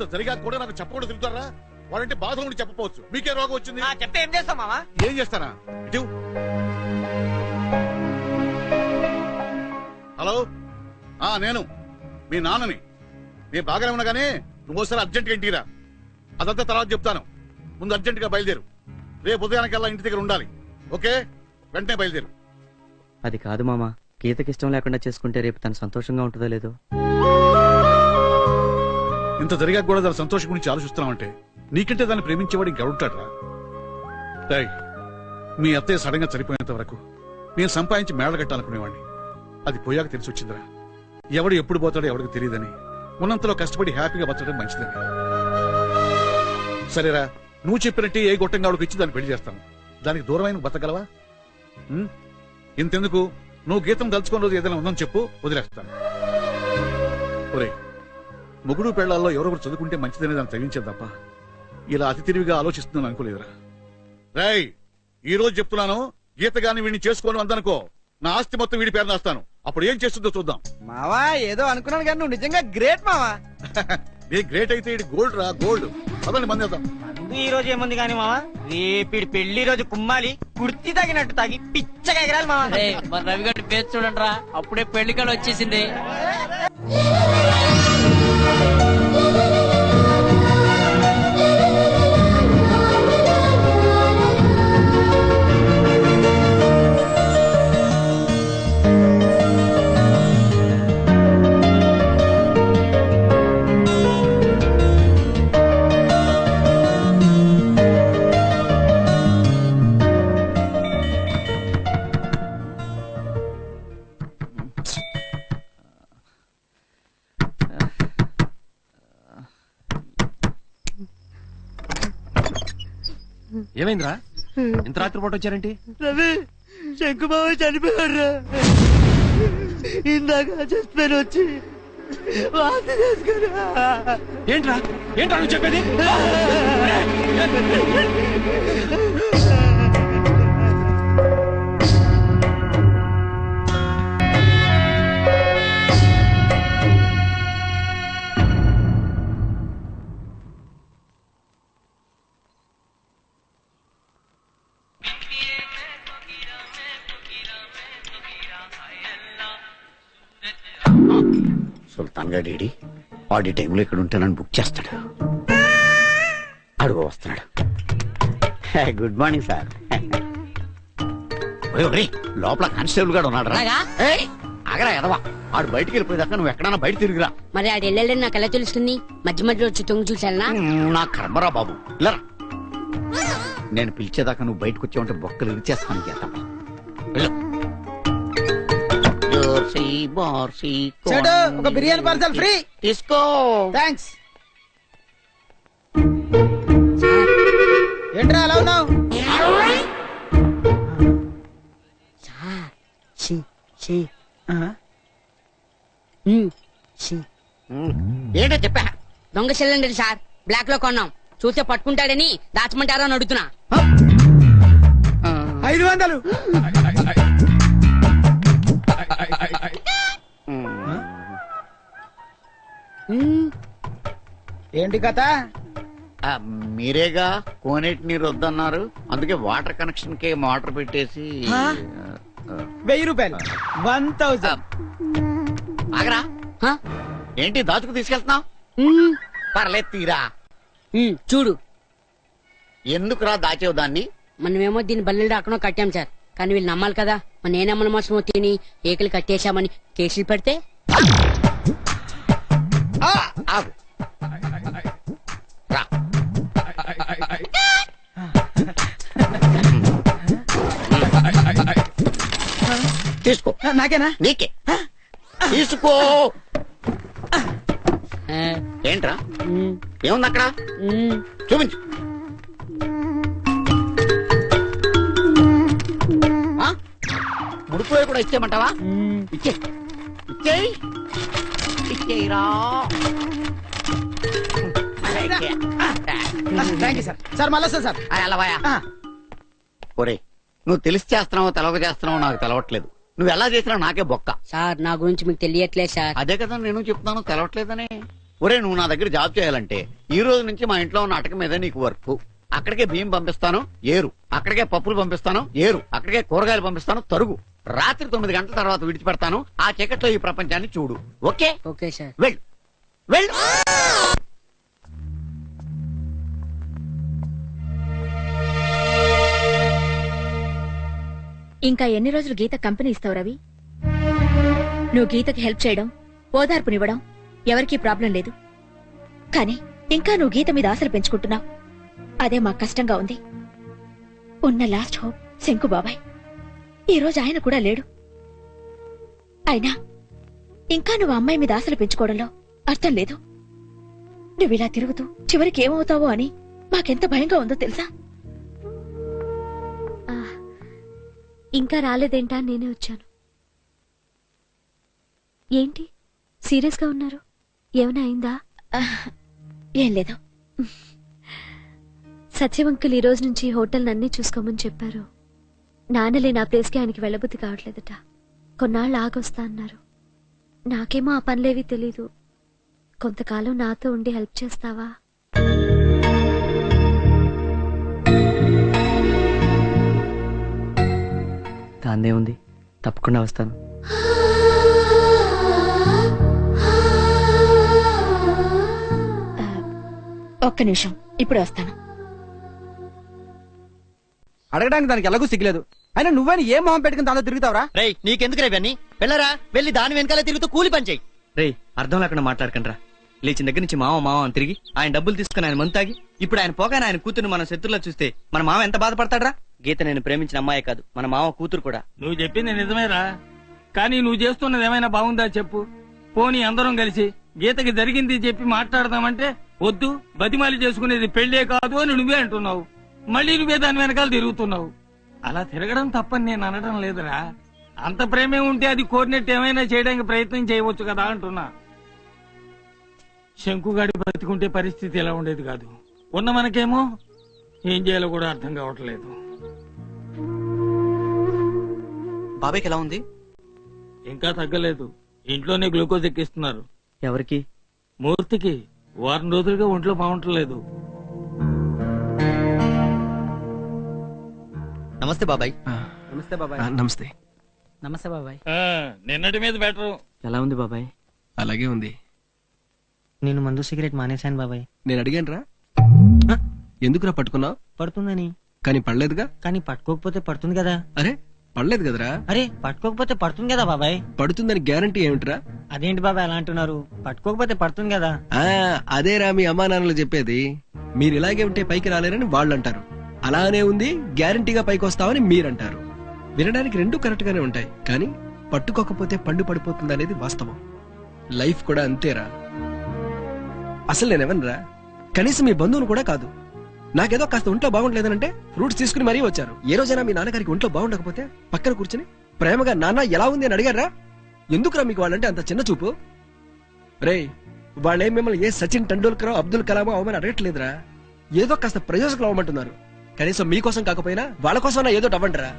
ఇంత జరిగా కూడా నాకు చెప్పకుండా తిరుగుతారా? వాడంటే బాధ ఉండి చెప్పపోవచ్చు మీకే రోగం వచ్చింది? ఆ, చెప్తే ఏం చేస్తాం మావా? ఏం చేస్తారా ఇటు. హలో? ఆ నేను. మీ నాన్నని. నేను బాగానే ఉన్నా కానీ నువ్వు ఒకసారి అర్జెంట్గా ఇంటికి రా. అదంతా తర్వాత చెప్తాను. ముందు అర్జెంటుగా బయలుదేరు. రేపు ఉదయానికల్లా ఇంటి దగ్గర ఉండాలి. ఓకే? వెంటనే బయలుదేరు. అది కాదు మామ. గీతకి ఇష్టం లేకుండా చేసుకుంటే రేపు తను సంతోషంగా ఉంటుందో లేదో. ఇంత జరిగాక కూడా దాని సంతోషం గురించి ఆలోచిస్తున్నామంటే నీకంటే దాన్ని ప్రేమించేవాడు ఇంకెవడుంటాడరా రేయ్, మీ అత్తయ్య సడన్గా చనిపోయేంత వరకు నేను సంపాదించి మేడ కట్టాలనుకునేవాడిని. అది పోయాక తెలిసి వచ్చిందిరా ఎవడు ఎప్పుడు పోతాడో ఎవడికి తెలియదని. ఉన్నంతలో కష్టపడి హ్యాపీగా బతకడం మంచిదని. సరేరా నువ్వు చెప్పినట్టే ఏ గొట్టంగా ఆవిడకి ఇచ్చి దాన్ని పెళ్ళి చేస్తాను. దానికి దూరమైన బతకగలవా? ఇంతెందుకు? నువ్వు గీతం దలుచుకున్న రోజు ఏదైనా ఉందని చెప్పు వదిలేస్తాను. ఒరే మొగుడు పెళ్ళాల్లో ఎవరొకరు చదువుకుంటే మంచిదనే దాన్ని తగ్గించేది తప్ప ఇలా అతి తెలివిగా ఆలోచిస్తుందని అనుకోలేదురా. రాయ్ ఈ రోజు చెప్తున్నాను గీత గాని వీడిని చేసుకోను అందనుకో. నా ఆస్తి మొత్తం వీడి పేరు రాస్తాను. అప్పుడు ఏం చేస్తుందో చూద్దాం. మావా ఏదో అనుకున్నాను కానీ నువ్వు నిజంగా గ్రేట్ మావా. నీ గ్రేట్ అయితే ఇది గోల్డ్ రా గోల్డ్. అదని మంది వేద్దాం. ఈ రోజు ఏముంది కానీ మావా? రేపిడి పెళ్ళి రోజు కుమ్మాలి కుర్తి తగినట్టు తాగి పిచ్చగా ఎగరాలి మావా. రేయ్, మన రవిగడ్డి పేరు చూడండి రా అప్పుడే పెళ్ళి కాడ వచ్చేసింది. ఏమైందిరా? ఇంత రాత్రి పూట వచ్చారేంటి? రవి శంకుబాబు చనిపోయాడు ఇందాక చచ్చిపోయిన వచ్చి వాంతి చేసుకున్నా. ఏంట్రా? ఏంట్రా నువ్వు చెప్పేది? గారి వాడి ఈ టైంలో ఇక్కడ ఉంటే నన్ను బుక్ చేస్తాడు. అడుగు వస్తున్నాడు. గుడ్ మార్నింగ్ సార్ లోపల కానిస్టేబుల్ గారు ఉన్నాడు అలాగా? ఆగరా ఎదవా. ఆడు బయటికి వెళ్ళిపోయేదాకా నువ్వు ఎక్కడన్నా బయట తిరిగిరా. మరి ఆడు వెళ్ళాడని నాకు ఎలా తెలుస్తుంది? మధ్య మధ్యలో వచ్చి తొంగి ఉమ్, నా కర్మరా బాబు. ఇలా రా. నేను పిలిచేదాకా నువ్వు బయటకు వచ్చావంటే బొక్కలు ఇరిచేస్తాను చేద్దాం వెళ్ళు. జోర్సీ, బోర్సీ, చెడు. ఒక బిర్యానీ పార్సల్ ఫ్రీ. తీసుకో. థ్యాంక్స్ ఏంట్రా అలా ఉన్నావు? ఏంటో చెప్పా? దొంగ సిలిండర్ సార్. బ్లాక్లో కొన్నాం. చూస్తే పట్టుకుంటాడని దాచమంటారా అని అడుగుతున్నా. ఐదు వందలు. ఏంటి కథ? ఆ, మీరేగా కోనేటి నీరు వద్దన్నారు అందుకే వాటర్ కనెక్షన్కి మోటార్ పెట్టేసి? ఆ, వెయ్యి రూపాయలు. వన్ థౌసండ్ ఆగరా. హ? ఏంటి దాచుకు తీసుకెళ్తున్నావు? మ్మ్. పర్లేదు తీరా. మ్మ్, చూడు. ఎందుకురా దాచేవు దాన్ని? మనమేమో దీన్ని బల్లెలు రాకుండా కట్టాం సార్. కానీ వీళ్ళు నమ్మాలి కదా. మన నేనమ్మల మోసం తిని ఏకలు కట్టేశామని కేసులు పెడితే? ఆగు. రా. తీసుకో. నాకేనా? నీకే. తీసుకో. ఏంట్రా? ఏముంది అక్కడ. చూపించు? ముడుపులో కూడా ఇచ్చేయమంటావా? ఇచ్చే. ఇచ్చేయి. థ్యాంక్ యూ సార్ సార్ మళ్ళా సార్. ఒరే నువ్వు తెలిసి చేస్తున్నావో తెలవక చేస్తున్నావో నాకు తెలవట్లేదు. నువ్వు ఎలా చేసినా నాకే బొక్క. సార్ నా గురించి మీకు తెలియట్లేదు సార్. అదే కదా నేను చెప్తున్నాను తెలవట్లేదని. ఒరే నువ్వు నా దగ్గర జాబ్ చేయాలంటే ఈ రోజు నుంచి మా ఇంట్లో ఉన్న అటక మీద నీకు వర్క్. అక్కడికే బియ్యం పంపిస్తాను ఏరు. అక్కడికే పప్పులు పంపిస్తాను ఏరు. అక్కడికే కూరగాయలు పంపిస్తాను తరుగు. రాత్రి తొమ్మిది గంటల తర్వాత విడిచిపెడతాను. ఆ చీకట్లో ఈ ప్రపంచాన్ని చూడు. ఓకే? Okay sir. వెళ్ళు. వెళ్ళు. ఇంకా ఎన్ని రోజులు గీత కంపెనీ ఇస్తావు రవి? నువ్వు గీతకి హెల్ప్ చేయడం ఓదార్పునివ్వడం ఎవరికీ ప్రాబ్లం లేదు. కానీ ఇంకా నువ్వు గీత మీద ఆశలు పెంచుకుంటున్నావు. అదే మాకు కష్టంగా ఉంది. ఉన్న లాస్ట్ హోప్ శంకు బాబాయ్ ఈ రోజు ఆయన కూడా లేడు. అయినా ఇంకా నువ్వు అమ్మాయి మీద ఆశలు పెంచుకోవడంలో అర్థం లేదు. నువ్వు ఇలా తిరుగుతూ చివరికి ఏమవుతావో అని మాకెంత భయంగా ఉందో తెలుసా? ఇంకా రాలేదేంటా నేనే వచ్చాను. ఏంటి? సీరియస్గా ఉన్నారు? ఏమైనా అయిందా? ఏం లేదు. సత్యవంకులు ఈ రోజు నుంచి హోటల్ అన్నీ చూసుకోమని చెప్పారు. నాన్నలే నా ప్లేస్కి ఆయనకి వెళ్ళబుద్ధి కావట్లేదట. కొన్నాళ్ళు ఆగొస్తా అన్నారు. నాకేమో ఆ పనులేవి తెలీదు. కొంతకాలం నాతో ఉండి హెల్ప్ చేస్తావా? దాందే ఉంది. తప్పకుండా వస్తాను. ఒక్క నిమిషం. ఇప్పుడు వస్తాను. అడగడానికి దానికి ఎలాగూ సిగ్గులేదు. అయినా నువ్వని ఏ మొహం పెట్టుకుని దాంతో తిరుగుతావరా? రేయ్ నీకెందుకు రేపు అన్ని వెళ్ళరా వెళ్ళి దాని వెనకాల తిరుగుతూ కూలి పని చెయ్యి రేయ్ అర్థం లేకుండా మాట్లాడకండ్రా. లేచిన దగ్గర నుంచి మామ మామ అని తిరిగి ఆయన డబ్బులు తీసుకుని ఆయన మందు తాగి ఇప్పుడు ఆయన పోగానే ఆయన కూతురు మన శత్రులో చూస్తే మన మామ ఎంత బాధపడతాడ్రా? గీత నేను ప్రేమించిన అమ్మాయే కాదు మన మామ కూతురు కూడా. నువ్వు చెప్పింది నిజమేరా. కానీ నువ్వు చేస్తున్నది ఏమైనా బాగుందా చెప్పు. పోనీ అందరం కలిసి గీతకి జరిగింది చెప్పి మాట్లాడదామంటే వద్దు బతిమాలి చేసుకునేది పెళ్ళే కాదు అని నువ్వే అంటున్నావు. మళ్ళీ నువ్వే దాని వెనకాల తిరుగుతున్నావు. అలా తిరగడం తప్పని నేను అనడం లేదురా. అంత ప్రేమే ఉంటే అది కోరినట్టు ఏమైనా చేయడానికి ప్రయత్నం చేయవచ్చు కదా అంటున్నా. శంకుగాడి బతికుంటే పరిస్థితి ఎలా ఉండేది కాదు. ఉన్న మనకేమో ఏం చేయాలో కూడా అర్థం కావట్లేదు. బాబాయ్కి ఎలా ఉంది? ఇంకా తగ్గలేదు. ఇంట్లోనే గ్లూకోజ్ ఎక్కిస్తున్నారు. ఎవరికి? మూర్తికి. వారం రోజులుగా ఒంట్లో బాగుంటలేదు. నమస్తే బాబాయ్. నమస్తే బాబాయ్. నమస్తే. నమస్తే బాబాయ్. నిన్నటి మీద బెటర్. ఎలా ఉంది బాబాయ్? అలాగే ఉంది. నేను మందు సిగరెట్ మానేశాను బాబాయ్. నేను అడిగాను రా ఎందుకురా పట్టుకున్నావు? పడుతుందని. కానీ పడలేదుగా? కానీ పట్టుకోకపోతే పడుతుంది కదా. అరే పడలేదు కదరా? అరే పట్టుకోకపోతే పడుతుంది కదా బాబాయ్. పడుతుందని గ్యారంటీ ఏమిట్రా? అదేంటి బాబాయ్ అలా అంటున్నారు? పట్టుకోకపోతే పడుతుంది కదా. ఆ అదేరా మీ అమ్మా నాన్నలు చెప్పేది. మీరు ఇలాగే ఉంటే పైకి రాలేరని వాళ్ళు అంటారు అలానే ఉంది గ్యారంటీగా పైకి వస్తామని మీరంటారు. వినడానికి రెండు కరెక్ట్ గానే ఉంటాయి కానీ పట్టుకోకపోతే పండు పడిపోతుంది అనేది వాస్తవం. లైఫ్ కూడా అంతేరా. అసలు నేనెవనరా కనీసం మీ బంధువును కూడా కాదు. నాకేదో కాస్త ఒంట్లో బాగుండలేదనంటే ఫ్రూట్స్ తీసుకుని మరీ వచ్చారు. ఏ రోజైనా మీ నాన్నగారికి ఒంట్లో బాగుండకపోతే పక్కన కూర్చుని ప్రేమగా నాన్న ఎలా ఉంది అని అడిగారా ఎందుకురా మీకు వాళ్ళంటే అంత చిన్న చూపు? రేయ్ వాళ్ళే మిమ్మల్ని ఏ సచిన్ టెండూల్కర్ అబ్దుల్ కలామో అవమని అడగట్లేదురా? ఏదో కాస్త ప్రయోజకులు అవ్వమంటున్నారు. కనీసం మీకోసం కాకపోయినా వాళ్ళ కోసం ఏదో అవ్వండిరా.